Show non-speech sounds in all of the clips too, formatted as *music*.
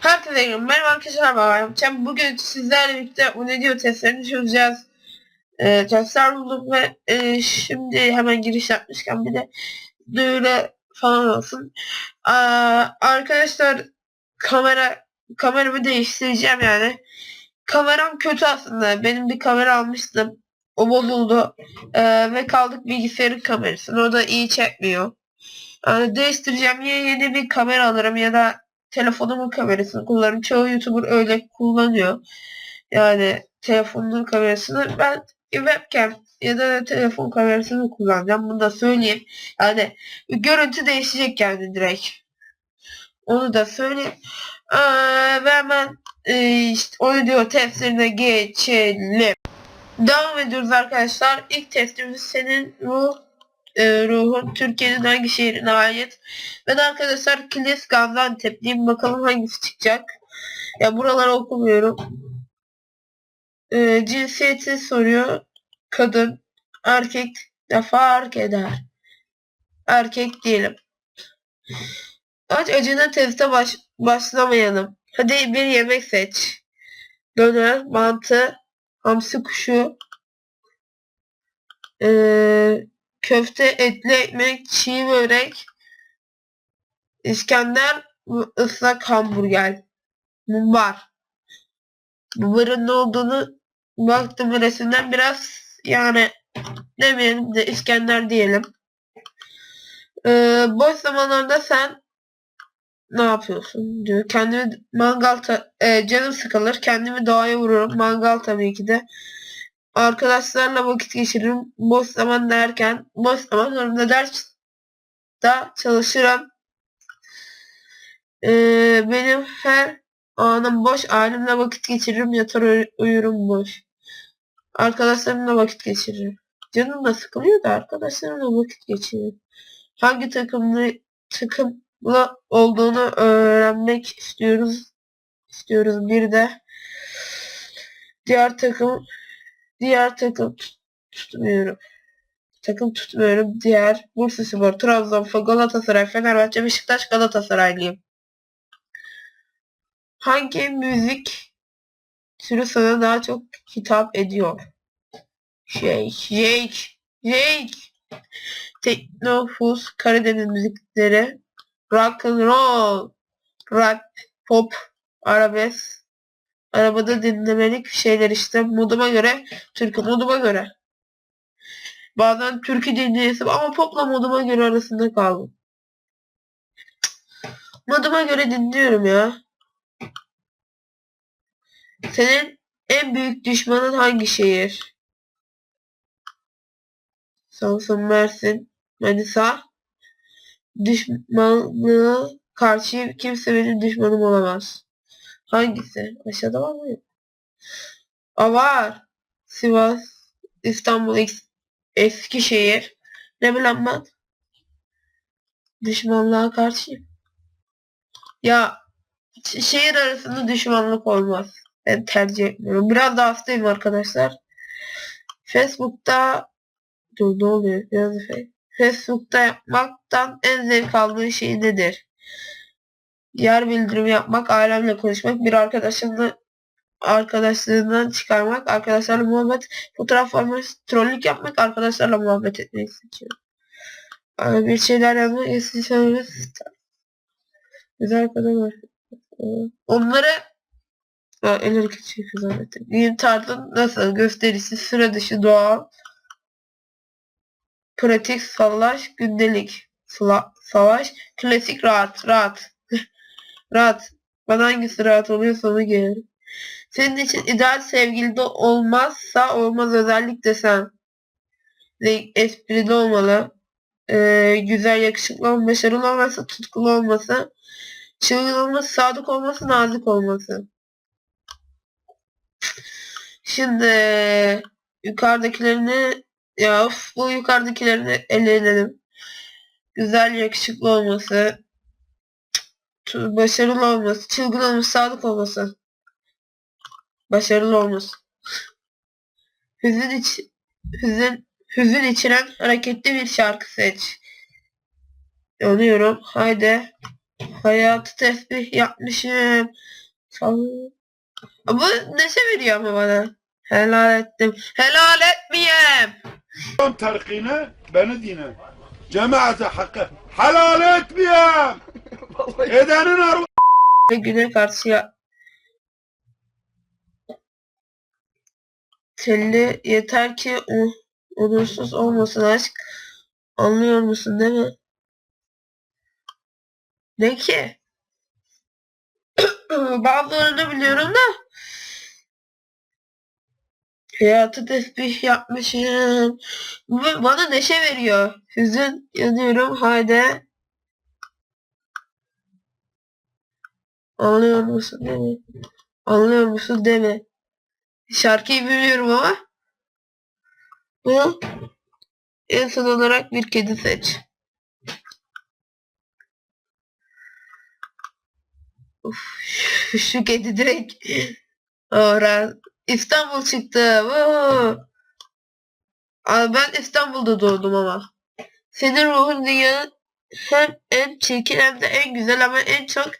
Herkese iyi günler. Ben arkadaşlar yapacağım. Bugün sizlerle birlikte Unedio testlerini çözeceğiz. Ee, testler buldum ve e, şimdi hemen giriş yapmışken bir de duyuru falan olsun. Aa, arkadaşlar kamera kameramı değiştireceğim yani. Kameram kötü aslında. Benim bir kamera almıştım. O bozuldu. Ee, ve kaldık bilgisayarın kamerasını. O da iyi çekmiyor. Yani değiştireceğim ya yeni bir kamera alırım ya da telefonumun kamerasını kullanırım. Çoğu YouTuber öyle kullanıyor. Yani telefonun kamerasını ben webcam ya da telefon kamerasını kullanacağım. Bunu da söyleyeyim. Yani görüntü değişecek yani direkt. Onu da söyleyeyim. Ee, ve hemen e, işte onu diyor testlerine geçelim. Devam ediyoruz arkadaşlar. İlk testimiz senin ruh e, ruhun Türkiye'nin hangi şehrine ait? Ben arkadaşlar Kilis Gaziantep'liyim. Bakalım hangisi çıkacak. Ya buraları okumuyorum. E, cinsiyeti soruyor. Kadın, erkek de fark eder. Erkek diyelim. Aç acına teste baş, başlamayalım. Hadi bir yemek seç. Döner, mantı, hamsi kuşu, eee köfte, etli ekmek, çiğ börek, İskender, ıslak hamburger. Mumbar. Mumbarın ne olduğunu baktım resimden biraz yani demeyelim de İskender diyelim. Ee, boş zamanlarda sen ne yapıyorsun diyor. Kendimi mangal e, canım sıkılır. Kendimi doğaya vururum. Mangal tabii ki de. Arkadaşlarla vakit geçiririm. Boş zaman derken boş zamanlarımda ders da çalışırım. Ee, benim her anım boş. Ailemle vakit geçiririm. Yatar uy- uyurum boş. Arkadaşlarımla vakit geçiririm. Canım da sıkılıyor da arkadaşlarımla vakit geçiririm. Hangi takımlı takımla olduğunu öğrenmek istiyoruz. istiyoruz bir de. Diğer takım diğer takım tut- tutmuyorum. Takım tutmuyorum. Diğer Bursaspor, Trabzonspor, Galatasaray, Fenerbahçe, Beşiktaş, Galatasaraylıyım. Hangi müzik türü sana daha çok hitap ediyor? Shake, shake, shake. Tekno, fuz, Karadeniz müzikleri, rock and roll, rap, pop, arabesk, arabada dinlemelik şeyler işte moduma göre, türkü moduma göre. Bazen türkü dinleyesim ama popla moduma göre arasında kaldım. Moduma göre dinliyorum ya. Senin en büyük düşmanın hangi şehir? Samsun, Mersin, Manisa. Düşmanlığa karşı kimse benim düşmanım olamaz. Hangisi? Aşağıda var mı? Aa, var. Sivas, İstanbul, Eskişehir. Ne bileyim ben. Düşmanlığa karşıyım. Ya şehir arasında düşmanlık olmaz. Ben tercih etmiyorum. Biraz da hastayım arkadaşlar. Facebook'ta dur ne oluyor? Biraz Facebook'ta yapmaktan en zevk aldığın şey nedir? Yer bildirimi yapmak, ailemle konuşmak, bir arkadaşımla arkadaşlığından çıkarmak, arkadaşlarla muhabbet, fotoğraf vermek, trollük yapmak, arkadaşlarla muhabbet etmeyi seçiyorum. Ee, Bir şeyler yapmak, söylemek Güzel kadın var. Onları Ha, el yapıyor zaten. Giyim tarzın nasıl? Gösterisi, sıra dışı, doğal, pratik, salaş, gündelik, Sla, savaş, klasik, rahat, rahat. Rahat. Bana hangisi rahat oluyorsa onu giyerim. Senin için ideal sevgilide olmazsa olmaz özellik desen. Zevk, esprili olmalı. Ee, güzel, yakışıklı olması, başarılı olması, tutkulu olması, çılgın olması, sadık olması, nazik olması. Şimdi yukarıdakilerini ya of, bu yukarıdakilerini eleyelim. Güzel, yakışıklı olması, başarılı olması, çılgın olması, sadık olması. Başarılı olması. Hüzün iç hüzün hüzün içeren hareketli bir şarkı seç. Yanıyorum. Haydi. Hayatı tesbih yapmışım. Ama neşe veriyor ama bana. Helal ettim. Helal etmeyeyim. Terkine beni dine. Cemaate hakkı. Helal etmeyeyim. Edenin arva Ve güne karşı ya. Telli yeter ki onursuz olmasın aşk. Anlıyor musun değil mi? Ne ki? *coughs* Bazılarını biliyorum da. Hayatı tesbih yapmışım. Ve bana neşe veriyor. Hüzün yanıyorum haydi. Anlıyor musun mi? Anlıyor musun deme. Şarkıyı bilmiyorum ama. Bu en son olarak bir kedi seç. Uf, şu, şu kedi direkt Ora, İstanbul çıktı. Woo! Ben İstanbul'da doğdum ama. Senin ruhun dünyanın hem en çirkin hem de en güzel ama en çok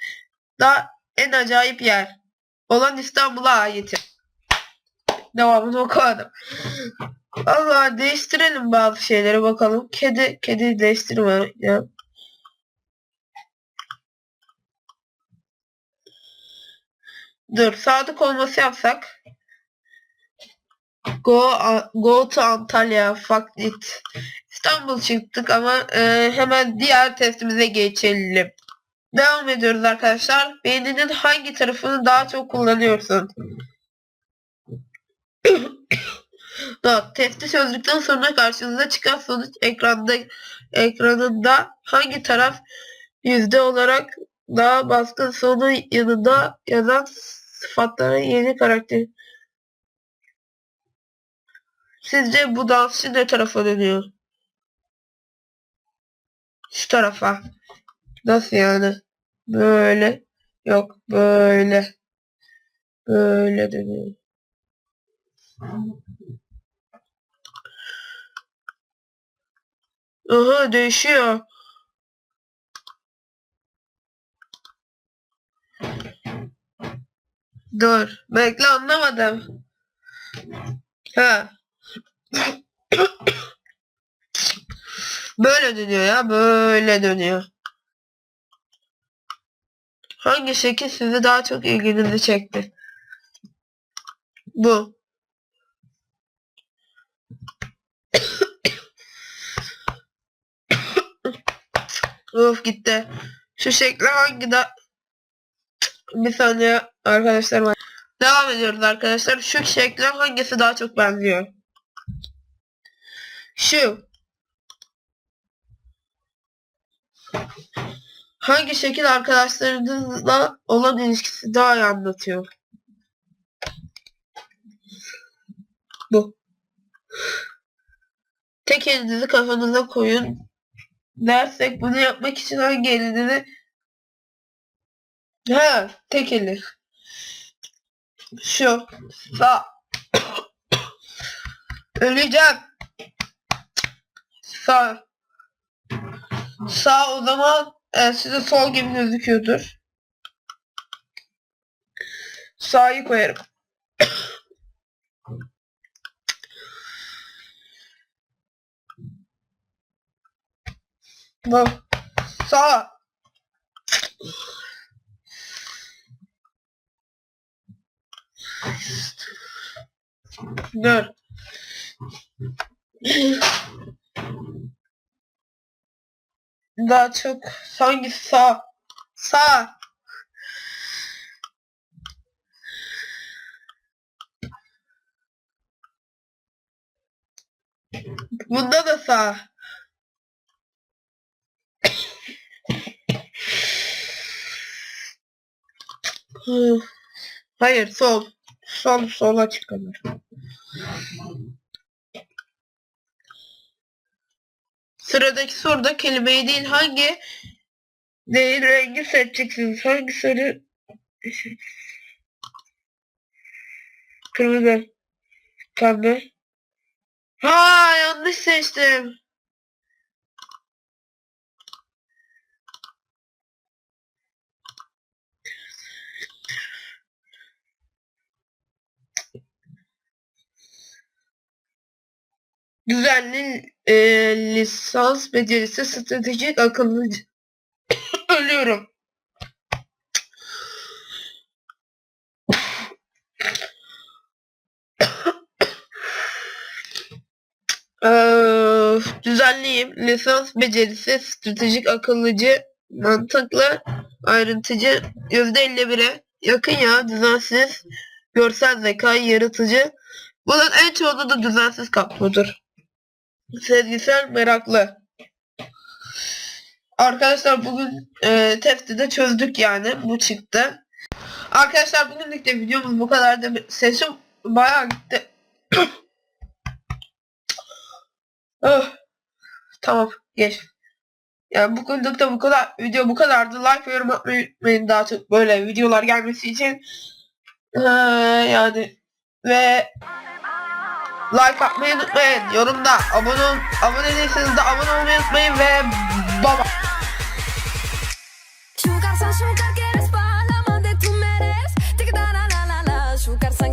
da en acayip yer olan İstanbul'a aitim. Devamını okumadım. Allah değiştirelim bazı şeyleri bakalım. Kedi, kedi değiştirme. Ya. Dur, sadık olması yapsak. Go, go to Antalya, fuck it. İstanbul çıktık ama e, hemen diğer testimize geçelim. Devam ediyoruz arkadaşlar. Beyninin hangi tarafını daha çok kullanıyorsun? *coughs* Not. Testi çözdükten sonra karşınıza çıkan sonuç ekranda ekranında hangi taraf yüzde olarak daha baskın sonu yanında yazan sıfatların yeni karakter. Sizce bu dansçı ne tarafa dönüyor? Şu tarafa. Nasıl yani? Böyle. Yok böyle. Böyle dönüyor. Aha değişiyor. Dur. Bekle anlamadım. Ha. *coughs* Böyle dönüyor ya. Böyle dönüyor. Hangi şekil sizi daha çok ilginizi çekti? Bu. Of gitti. Şu şekli hangi da... Bir saniye arkadaşlar. Devam ediyoruz arkadaşlar. Şu şekle hangisi daha çok benziyor? Şu. Hangi şekil arkadaşlarınızla olan ilişkisi daha iyi anlatıyor? Bu. Tek elinizi kafanıza koyun dersek bunu yapmak için hangi elini Ha, tek eli. Şu. Sağ. Öleceğim. Sağ. Sağ o zaman e, size sol gibi gözüküyordur. Sağı koyarım. Bu. Sağ. Dur. Daha çok hangi sağ? Sağ. Bunda da sağ. Hayır sol. Sol sola çıkılır. Sıradaki soruda kelimeyi değil hangi değil rengi seçeceksiniz? Hangi sarı Kırmızı. Pembe. Ha yanlış seçtim. Düzenli e, lisans becerisi stratejik akıllıcı *coughs* ölüyorum. *coughs* Düzenliyim. Lisans becerisi, stratejik akıllıcı, mantıklı, ayrıntıcı, yüzde 51'e yakın ya, düzensiz, görsel zeka, yaratıcı. Bunun en çoğunu da düzensiz kaplıdır. Sezgisel, meraklı. Arkadaşlar bugün e, testi de çözdük yani. Bu çıktı. Arkadaşlar bugünlük de videomuz bu kadar da sesim bayağı gitti. *coughs* Oh. Tamam geç. Yani bugünlük de bu kadar video bu kadardı. Like ve yorum atmayı unutmayın daha çok böyle videolar gelmesi için. Ee, yani ve like atmayı unutmayın. Yorumda abone, ol abone değilseniz de abone olmayı unutmayın ve baba.